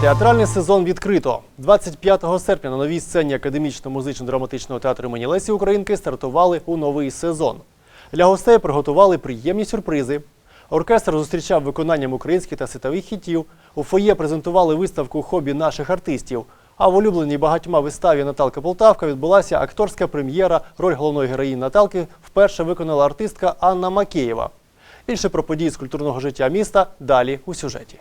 Театральний сезон відкрито. 25 серпня на новій сцені академічно-музично-драматичного театру імені Лесі Українки стартували у новий сезон. Для гостей приготували приємні сюрпризи. Оркестр зустрічав виконанням українських та світових хітів. У фоє презентували виставку хобі наших артистів. А в улюбленій багатьма виставі Наталка Полтавка відбулася акторська прем'єра. Роль головної героїні Наталки вперше виконала артистка Анна Макеєва. Більше про події з культурного життя міста далі у сюжеті.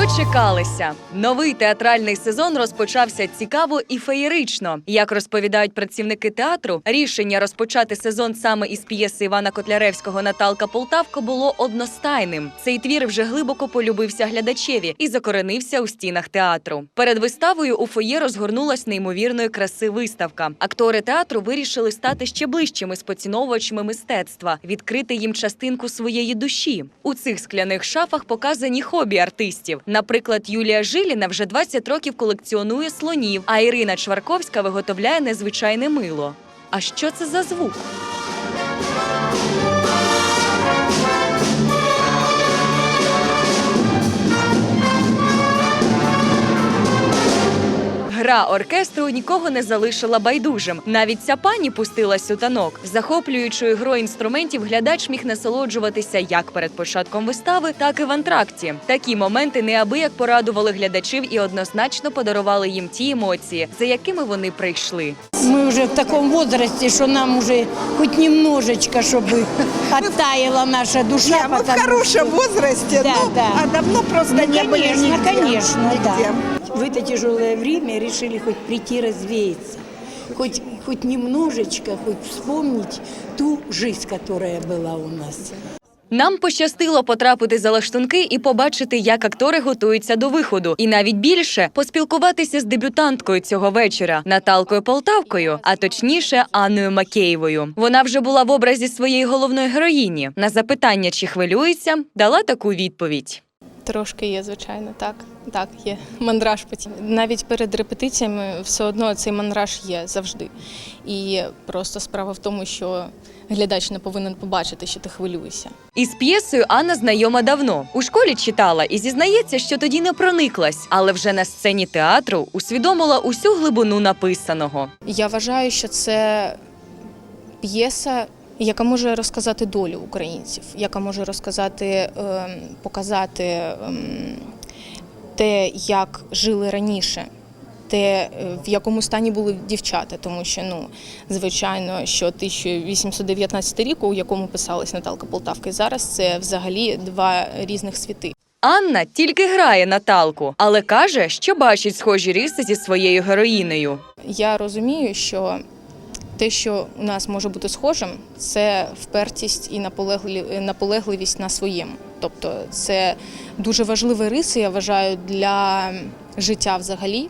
Дочекалися. Новий театральний сезон розпочався цікаво і феєрично. Як розповідають працівники театру, рішення розпочати сезон саме із п'єси Івана Котляревського Наталка Полтавка було одностайним. Цей твір вже глибоко полюбився глядачеві і закоренився у стінах театру. Перед виставою у фоє розгорнулась неймовірної краси виставка. Актори театру вирішили стати ще ближчими з поціновувачами мистецтва, відкрити їм частинку своєї душі. У цих скляних шафах показані хобі артистів. Наприклад, Юлія Жиліна вже 20 років колекціонує слонів, а Ірина Чварковська виготовляє незвичайне мило. А що це за звук? Гра оркестру нікого не залишила байдужим. Навіть ця пані пустилась у танок. Захоплюючою грою інструментів глядач міг насолоджуватися як перед початком вистави, так і в антракті. Такі моменти неабияк порадували глядачів і однозначно подарували їм ті емоції, за якими вони прийшли. Мы уже в таком возрасте, что нам уже хоть немножечко, чтобы оттаяла наша душа. Не, мы в потому хорошем что- возрасте, Да, ну, да. а давно просто Ну, не были конечно, нигде. конечно, да. В это тяжелое время решили хоть прийти развеяться. Хоть, хоть немножечко, хоть вспомнить ту жизнь, которая была у нас. Нам пощастило потрапити за лаштунки і побачити, як актори готуються до виходу, і навіть більше поспілкуватися з дебютанткою цього вечора Наталкою Полтавкою, а точніше Анною Макеєвою. Вона вже була в образі своєї головної героїні. На запитання, чи хвилюється, дала таку відповідь. Трошки є, звичайно, так. Так, є мандраж потім. Навіть перед репетиціями все одно цей мандраж є завжди. І просто справа в тому, що глядач не повинен побачити, що ти хвилюєшся. Із п'єсою Анна знайома давно. У школі читала і зізнається, що тоді не прониклась, але вже на сцені театру усвідомила усю глибину написаного. Я вважаю, що це п'єса, яка може розказати долю українців, яка може розказати, ем, показати ем, те, як жили раніше. Те, е, в якому стані були дівчата, тому що ну звичайно, що 1819 рік, у якому писалась Наталка Полтавка, і зараз це взагалі два різних світи. Анна тільки грає Наталку, але каже, що бачить схожі риси зі своєю героїнею. Я розумію, що те, що у нас може бути схожим, це впертість і наполегливість на своєму. Тобто це дуже важливі риси, я вважаю, для життя взагалі.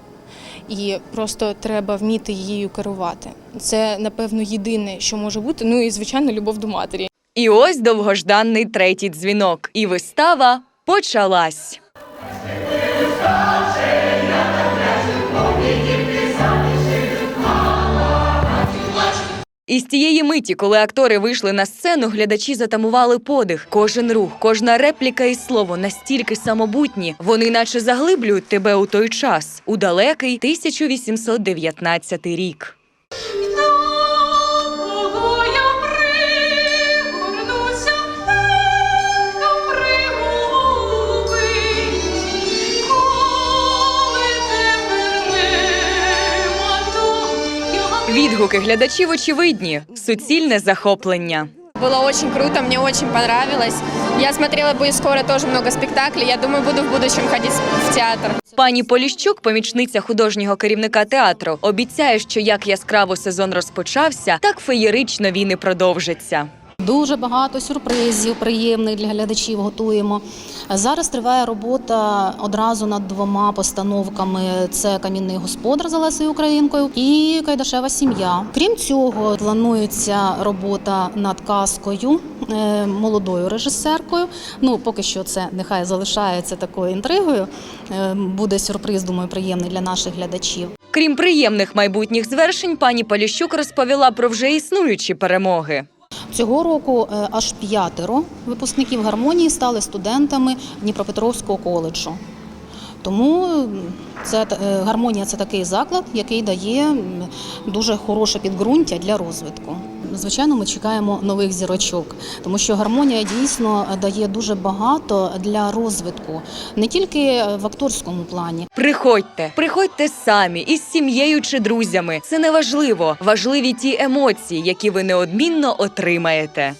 І просто треба вміти її керувати. Це, напевно, єдине, що може бути. Ну і звичайно, любов до матері. І ось довгожданий третій дзвінок. І вистава почалась. І з тієї миті, коли актори вийшли на сцену, глядачі затамували подих. Кожен рух, кожна репліка і слово настільки самобутні, вони наче заглиблюють тебе у той час, у далекий 1819 рік. Відгуки глядачів очевидні, суцільне захоплення. Было очень круто, мне очень понравилось. Я смотрела будет скоро тоже много спектаклей. Я думаю, буду в будущем ходить в театр. Пані Поліщук, помічниця художнього керівника театру, обіцяє, що як яскраво сезон розпочався, так феєрично він і продовжиться. Дуже багато сюрпризів приємних для глядачів готуємо. Зараз триває робота одразу над двома постановками: це камінний господар за Лесею Українкою і Кайдашева сім'я. Крім цього, планується робота над казкою е, молодою режисеркою. Ну поки що це нехай залишається такою інтригою. Е, Буде сюрприз, думаю, приємний для наших глядачів. Крім приємних майбутніх звершень, пані Поліщук розповіла про вже існуючі перемоги. Цього року е, аж п'ятеро випускників гармонії стали студентами Дніпропетровського коледжу. Тому це е, гармонія це такий заклад, який дає дуже хороше підґрунтя для розвитку. Звичайно, ми чекаємо нових зірочок, тому що гармонія дійсно дає дуже багато для розвитку, не тільки в акторському плані, Приходьте, приходьте самі із сім'єю чи друзями. Це не важливо. Важливі ті емоції, які ви неодмінно отримаєте.